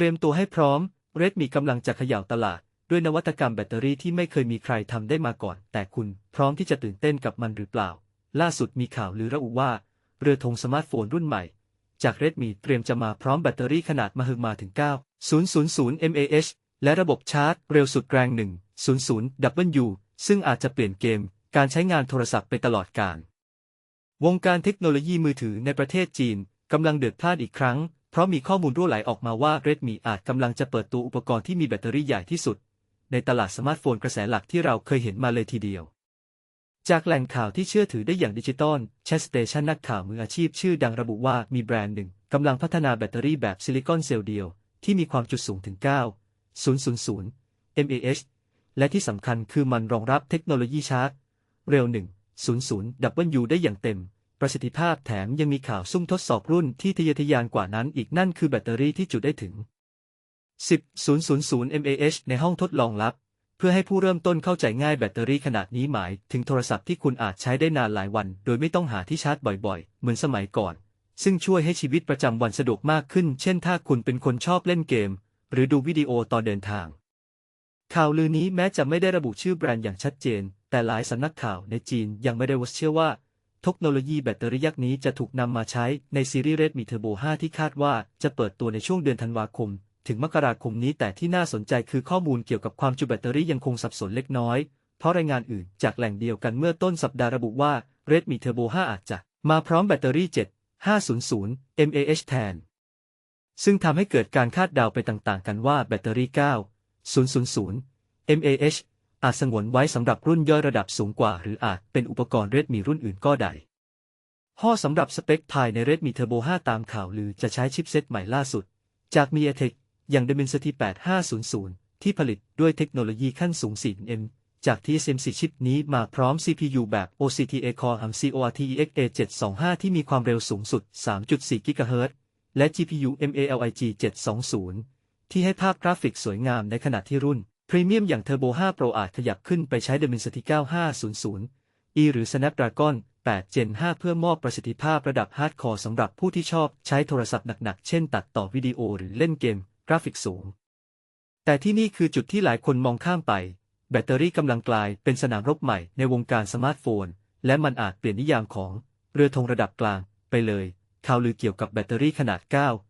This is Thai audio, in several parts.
เตรียมตัวให้พร้อม Redmi กำลังจะเขย่าตลาด ด้วยนวัตกรรมแบตเตอรี่ที่ไม่เคยมีใครทำได้มาก่อน แต่คุณพร้อมที่จะตื่นเต้นกับมันหรือเปล่า ล่าสุดมีข่าวลือระอุว่า เรือธงสมาร์ทโฟนรุ่นใหม่ จาก Redmi เตรียมจะมาพร้อมแบตเตอรี่ขนาดมหึมาถึง 9,000 mAh และระบบชาร์จเร็วสุดแรง 100 W ซึ่งอาจจะเปลี่ยนเกม การใช้งานโทรศัพท์ไปตลอดกาลวงการเทคโนโลยีมือถือในประเทศจีนกำลังเดือดพล่านอีกครั้ง ราะมีข้อมูลรั่วไหลออกมาว่า Redmi อาจกำลังจะเปิดตัวอุปกรณ์ที่มีแบตเตอรี่ใหญ่ที่สุด ในตลาดสมาร์ทโฟนกระแสหลักที่เราเคยเห็นมาเลยทีเดียว จากแหล่งข่าวที่เชื่อถือได้อย่างดิจิตอลแชสเตชันนักข่าวมืออาชีพชื่อดังระบุว่ามีแบรนด์หนึ่งกำลังพัฒนาแบตเตอรี่แบบซิลิคอนเซลล์เดียว ที่มีความจุสูงถึง 9,000 mAh และที่สำคัญคือมันรองรับเทคโนโลยีชาร์จเร็ว100 W ได้อย่างเต็ม ประสิทธิภาพแถมยังมีข่าวซุ่มทดสอบรุ่นที่ทะเยอทะยานกว่านั้นอีกนั่นคือแบตเตอรี่ที่จุได้ถึง 10,000 mAh ในห้องทดลองลับ เพื่อให้ผู้เริ่มต้นเข้าใจง่ายแบตเตอรี่ขนาดนี้หมาย ถึงโทรศัพท์ที่คุณอาจใช้ได้นานหลายวัน โดยไม่ต้องหาที่ชาร์จบ่อยๆ เหมือนสมัยก่อน ซึ่งช่วยให้ชีวิตประจำวันสะดวกมากขึ้น เช่นถ้าคุณเป็นคนชอบเล่นเกม หรือดูวิดีโอตอนเดินทาง ข่าวลือนี้แม้จะไม่ได้ระบุชื่อแบรนด์อย่างชัดเจน แต่หลายสำนักข่าวในจีนยังไม่ได้วเชื่อว่า เทคโนโลยีแบตเตอรี่ยักษ์นี้จะถูกนำมาใช้ในซีรีส์ Redmi Turbo 5 ที่คาดว่าจะเปิดตัวในช่วงเดือนธันวาคม ถึงมกราคมนี้แต่ที่น่าสนใจคือข้อมูลเกี่ยวกับความจุแบตเตอรี่ยังคงสับสนเล็กน้อย เพราะรายงานอื่นจากแหล่งเดียวกันเมื่อต้นสัปดาห์ระบุว่า Redmi Turbo 5 อาจจะมาพร้อมแบตเตอรี่ 7500 mAh แทน ซึ่งทำให้เกิดการคาดเดาไปต่างๆ กันว่าแบตเตอรี่ 9000 mAh อาจสงวนไว้สำหรับรุ่นย่อยระดับสูงกว่า หรืออาจเป็นอุปกรณ์ Redmi รุ่นอื่นก็ได้ข้อสำหรับสเปคภายใน Redmi Turbo 5ตามข่าวลือจะใช้ชิปเซตใหม่ล่าสุด จาก MediaTek อย่าง Dimensity 8500 ที่ผลิตด้วยเทคโนโลยีขั้นสูง 4M จาก TSMC ชิปนี้มาพร้อม CPU แบบ OCTA Core ARM CORTEX A725 ที่มีความเร็วสูงสุด 3.4 GHz และ GPU MALIG 720 ที่ให้ภาพกราฟิกสวยงามในขณะที่รุ่น พรีเมียมอย่าง Turbo 5 Pro อาจขยับขึ้นไปใช้ Dimensity 9500 E หรือ Snapdragon 8 Gen 5 เพื่อมอบประสิทธิภาพระดับฮาร์ดคอร์สำหรับผู้ที่ชอบใช้โทรศัพท์หนักๆ เช่นตัดต่อวิดีโอหรือเล่นเกม กราฟิกสูง แต่ที่นี่คือจุดที่หลายคนมองข้ามไป แบตเตอรี่กำลังกลายเป็นสนามรบใหม่ในวงการสมาร์ทโฟน และมันอาจเปลี่ยนนิยามของเรือธงระดับกลางไปเลย ข่าวลือเกี่ยวกับแบตเตอรี่ขนาด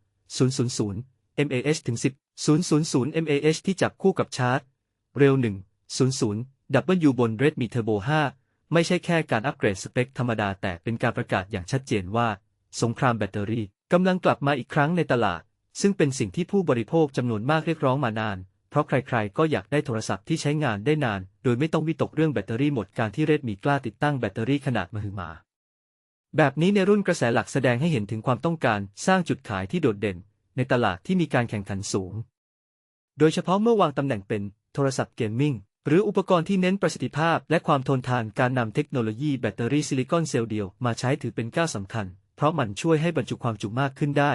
9,000 mAh ถึง 10,000 mAh ที่จับคู่กับชาร์จ เร็ว 100 W บน Redmi Turbo 5 ไม่ใช่แค่การอัปเกรดสเปคธรรมดาแต่เป็นการประกาศอย่างชัดเจนว่า สงครามแบตเตอรี่กำลังกลับมาอีกครั้งในตลาด ซึ่งเป็นสิ่งที่ผู้บริโภคจำนวนมากเรียกร้องมานาน เพราะใครๆ ก็อยากได้โทรศัพท์ที่ใช้งานได้นาน โดยไม่ต้องวิตกเรื่องแบตเตอรี่หมดการที่ Redmi กล้าติดตั้งแบตเตอรี่ขนาดมหึมา แบบนี้ในรุ่นกระแสหลักแสดงให้เห็นถึงความต้องการสร้างจุดขายที่โดดเด่น ในตลาดที่มีการแข่งขันสูง โดยเฉพาะเมื่อวางตำแหน่งเป็นโทรศัพท์เกมมิ่งหรืออุปกรณ์ที่เน้นประสิทธิภาพและความทนทานการนำเทคโนโลยีแบตเตอรี่ซิลิคอนเซลล์เดียวมาใช้ถือเป็นก้าวสำคัญ เพราะมันช่วยให้บรรจุความจุมากขึ้นได้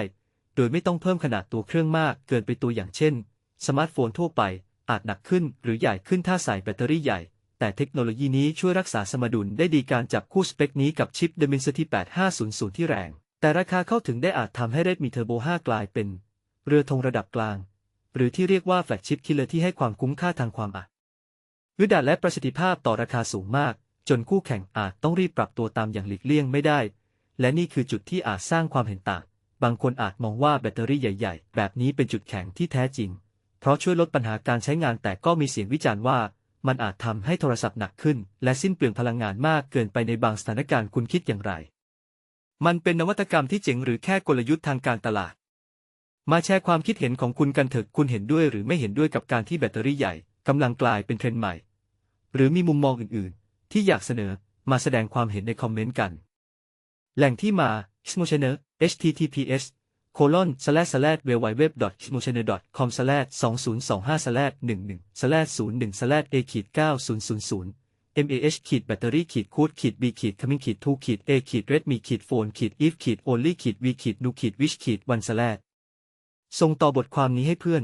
โดยไม่ต้องเพิ่มขนาดตัวเครื่องมากเกินไปตัวอย่างเช่น สมาร์ทโฟนทั่วไป อาจหนักขึ้นหรือใหญ่ขึ้นถ้าใส่แบตเตอรี่ใหญ่ แต่เทคโนโลยีนี้ช่วยรักษาสมดุลได้ดีการจับคู่สเปคนี้กับชิป Dimensity 8500 ที่แรง แต่ราคาเข้าถึงได้อาจทำให้ Redmi Turbo 5 กลายเป็น เรือธงระดับกลาง หรือที่เรียกว่าแฟลกชิปคิลเลอร์ที่ให้ความคุ้มค่าทางความอัดอึดอัดและประสิทธิภาพต่อราคาสูงมาก จนคู่แข่งอาจต้องรีบปรับตัวตามอย่างหลีกเลี่ยงไม่ได้ และนี่คือจุดที่อาจสร้างความเห็นต่าง บางคนอาจมองว่าแบตเตอรี่ใหญ่ ๆ แบบนี้เป็นจุดแข็งที่แท้จริง เพราะช่วยลดปัญหาการใช้งานแต่ก็มีเสียงวิจารณ์ว่า มันอาจทำให้โทรศัพท์หนักขึ้น และสิ้นเปลืองพลังงานมากเกินไปในบางสถานการณ์คุณคิดอย่างไร มันเป็นนวัตกรรมที่เจ๋งหรือแค่กลยุทธ์ทางการตลาด มาแชร์ความคิดเห็นของคุณกันเถอะคุณเห็นด้วยหรือไม่เห็นด้วยกับการที่แบตเตอรี่ใหญ่กำลังกลายเป็นเทรนด์ใหม่ หรือมีมุมมองอื่นๆ ที่อยากเสนอมาแสดงความเห็นในคอมเมนต์กัน แหล่งที่มา Xmotioner https colon slash slash w w w xmotioner com slash 2025 slash 11 slash 01 slash a ขีด9000 mah ขีดแบตเตอรี่ขีดคูดขีด b ขีด coming ขีด2ขีด a ขีด redmi ขีด phone ขีด if ขีด only ขีด v ขีด nu ขีด wish ขีด one slash ส่งต่อบทความนี้ให้เพื่อน